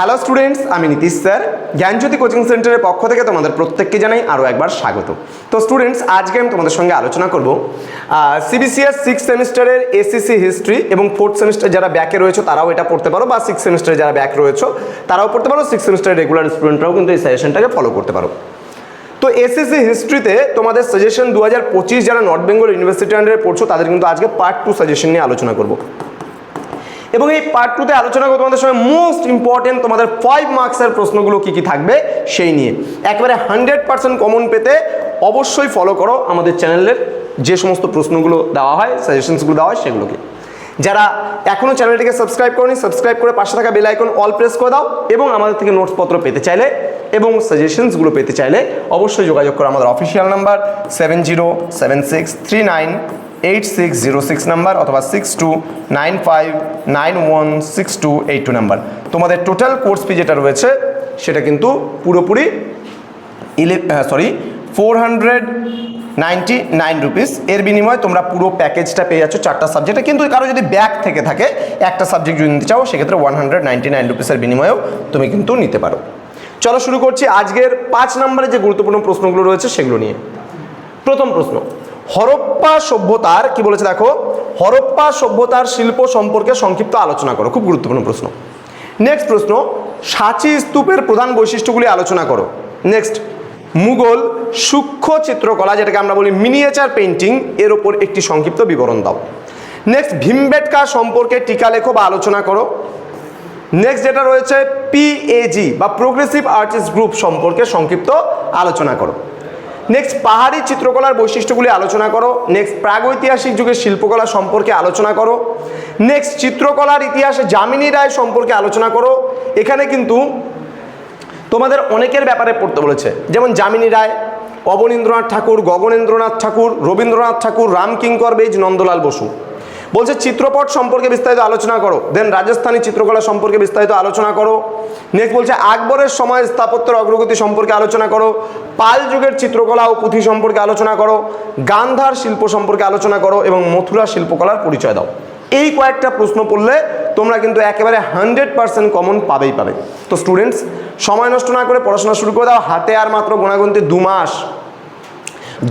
Hello students আমি Nitish sir. জ্ঞানজ্যোতি coaching সেন্টারের পক্ষ থেকে তোমাদের প্রত্যেককে জানাই আরও একবার স্বাগত। তো স্টুডেন্টস আজকে আমি তোমাদের সঙ্গে আলোচনা করব সিবিসিএস সিক্স সেমিস্টারের এসিসি হিস্ট্রি এবং ফোর্থ সেমিস্টার যারা ব্যাকে রয়েছে, তারাও এটা পড়তে পারো বা সিক্স সেমিস্টারে যারা ব্যাক রয়েছে, তারাও পড়তে পারো। সিক্স সেমিস্টারের রেগুলার স্টুডেন্টরাও কিন্তু এই সাজেশনটাকে ফলো করতে পারো। তো এসএসসি হিস্ট্রিতে তোমাদের সাজেশন দু হাজার পঁচিশ যারা নর্থ বেঙ্গল ইউনিভার্সিটি আন্ডারে পড়ছো, তাদের কিন্তু আজকে পার্ট টু সাজেশন নিয়ে আলোচনা করব। এবং এই পার্ট টুতে আলোচনা করব তোমাদের সঙ্গে মোস্ট ইম্পর্টেন্ট তোমাদের ফাইভ মার্কসের প্রশ্নগুলো কী কী থাকবে সেই নিয়ে। একেবারে হান্ড্রেড পার্সেন্ট কমন পেতে অবশ্যই ফলো করো আমাদের চ্যানেলের যে সমস্ত প্রশ্নগুলো দেওয়া হয় সাজেশনসগুলো দেওয়া হয় সেগুলোকে। যারা এখনও চ্যানেলটিকে সাবস্ক্রাইব করনি সাবস্ক্রাইব করে পাশে থাকা বেল আইকন অল প্রেস করে দাও এবং আমাদের থেকে নোটসপত্র পেতে চাইলে এবং সাজেশনসগুলো পেতে চাইলে অবশ্যই যোগাযোগ করো আমাদের official number seven zero seven six three nine eight six zero six number অথবা six two nine five nine one six two eight two number তোমাদের টোটাল কোর্স ফি যেটা রয়েছে, সেটা কিন্তু পুরোপুরি ইলে sorry four hundred ninety nine rupees এর বিনিময়ে তোমরা পুরো প্যাকেজটা পেয়ে যাচ্ছ চারটা সাবজেক্টে কিন্তু কারও যদি ব্যাক থেকে থাকে, একটা সাবজেক্ট যদি নিতে চাও, সেক্ষেত্রে ওয়ান হান্ড্রেড নাইনটি নাইন রুপিসের বিনিময়েও তুমি কিন্তু নিতে পারো। চলো শুরু করছি আজকের পাঁচ নম্বরে যে গুরুত্বপূর্ণ প্রশ্নগুলো রয়েছে, সেগুলো নিয়ে। প্রথম প্রশ্ন হরপ্পা সভ্যতার, কি বলেছে দেখো? হরপ্পা সভ্যতার শিল্প সম্পর্কে সংক্ষিপ্ত আলোচনা করো, খুব গুরুত্বপূর্ণ প্রশ্ন। নেক্সট প্রশ্ন, সাঁচি স্তূপের প্রধান বৈশিষ্ট্যগুলি আলোচনা করো। নেক্সট মুঘল সূক্ষ্ম চিত্রকলা, যেটাকে আমরা বলি মিনিয়েচার পেন্টিং এর ওপর একটি সংক্ষিপ্ত বিবরণ দাও। নেক্সট ভীমবেটকা সম্পর্কে টিকা লেখো বা আলোচনা করো। নেক্সট যেটা রয়েছে পিএজি বা প্রোগ্রেসিভ আর্টিস্ট গ্রুপ সম্পর্কে সংক্ষিপ্ত আলোচনা করো। নেক্সট পাহাড়ি চিত্রকলার বৈশিষ্ট্যগুলি আলোচনা করো। নেক্সট প্রাগৈতিহাসিক যুগের শিল্পকলা সম্পর্কে আলোচনা করো। নেক্সট চিত্রকলার ইতিহাসে যামিনী রায় সম্পর্কে আলোচনা করো। এখানে কিন্তু তোমাদের অনেকের ব্যাপারে পড়তে বলেছে। যেমন যামিনী রায়, অবনীন্দ্রনাথ ঠাকুর, গগনেন্দ্রনাথ ঠাকুর, রবীন্দ্রনাথ ঠাকুর রামকিঙ্কর বেজ, নন্দলাল বসু। বলছে, চিত্রপট সম্পর্কে বিস্তারিত আলোচনা করো। দেন রাজস্থানী চিত্রকলা সম্পর্কে বিস্তারিত আলোচনা করো। নেক্সট বলছে, আকবরের সময় স্থাপত্যের অগ্রগতি সম্পর্কে আলোচনা করো। পাল যুগের চিত্রকলা ও পুঁথি সম্পর্কে আলোচনা করো। গান্ধার শিল্প সম্পর্কে আলোচনা করো এবং মথুরা শিল্পকলার পরিচয় দাও। এই কয়েকটা প্রশ্ন পড়লে তোমরা কিন্তু একেবারে হান্ড্রেড পার্সেন্ট কমন পাবেই পাবে। তো স্টুডেন্টস সময় নষ্ট না করে পড়াশোনা শুরু করে দাও। হাতে আর মাত্র গোনাগুনতি দু মাস।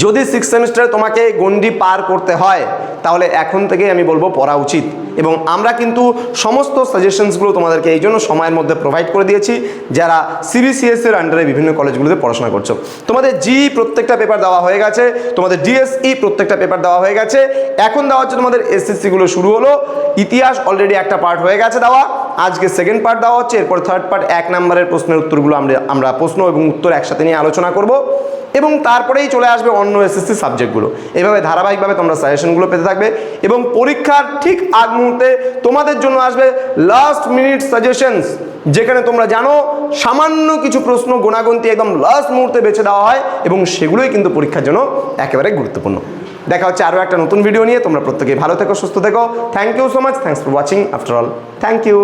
যদি সিক্স সেমিস্টারে তোমাকে গন্ডি পার করতে হয়, তাহলে এখন থেকেই আমি বলব পড়া উচিত। এবং আমরা কিন্তু সমস্ত সাজেশনসগুলো তোমাদেরকে এই জন্য সময়ের মধ্যে প্রোভাইড করে দিয়েছি, যারা সিবিসিএস এর আন্ডারে বিভিন্ন কলেজগুলোতে পড়াশোনা করছ। তোমাদের জি প্রত্যেকটা পেপার দেওয়া হয়ে গেছে, তোমাদের ডিএসই প্রত্যেকটা পেপার দেওয়া হয়ে গেছে। এখন দেওয়া হচ্ছে তোমাদের এসএসসিগুলো শুরু হলো, ইতিহাস অলরেডি একটা পার্ট হয়ে গেছে দেওয়া, আজকে সেকেন্ড পার্ট দেওয়া হচ্ছে, এরপর থার্ড পার্ট এক নম্বরের প্রশ্নের উত্তরগুলো আমরা আমরা প্রশ্ন এবং উত্তর একসাথে নিয়ে আলোচনা করব। এবং তারপরেই চলে আসবে অন্য এসএসসি সাবজেক্টগুলো এভাবে ধারাবাহিকভাবে তোমরা সাজেশনগুলো পেতে থাকবে এবং পরীক্ষার ঠিক আগ মুহূর্তে তোমাদের জন্য আসবে লাস্ট মিনিট সাজেশনস যেখানে তোমরা জানো সামান্য কিছু প্রশ্ন গোনাগন্তি একদম লাস্ট মুহূর্তে বেছে দেওয়া হয় এবং সেগুলোই কিন্তু পরীক্ষার জন্য একেবারে গুরুত্বপূর্ণ। দেখা হচ্ছে আরও একটা নতুন ভিডিও নিয়ে। তোমরা প্রত্যেকেই ভালো থেকো, সুস্থ থেকো। Thank you so much thanks for watching after all thank you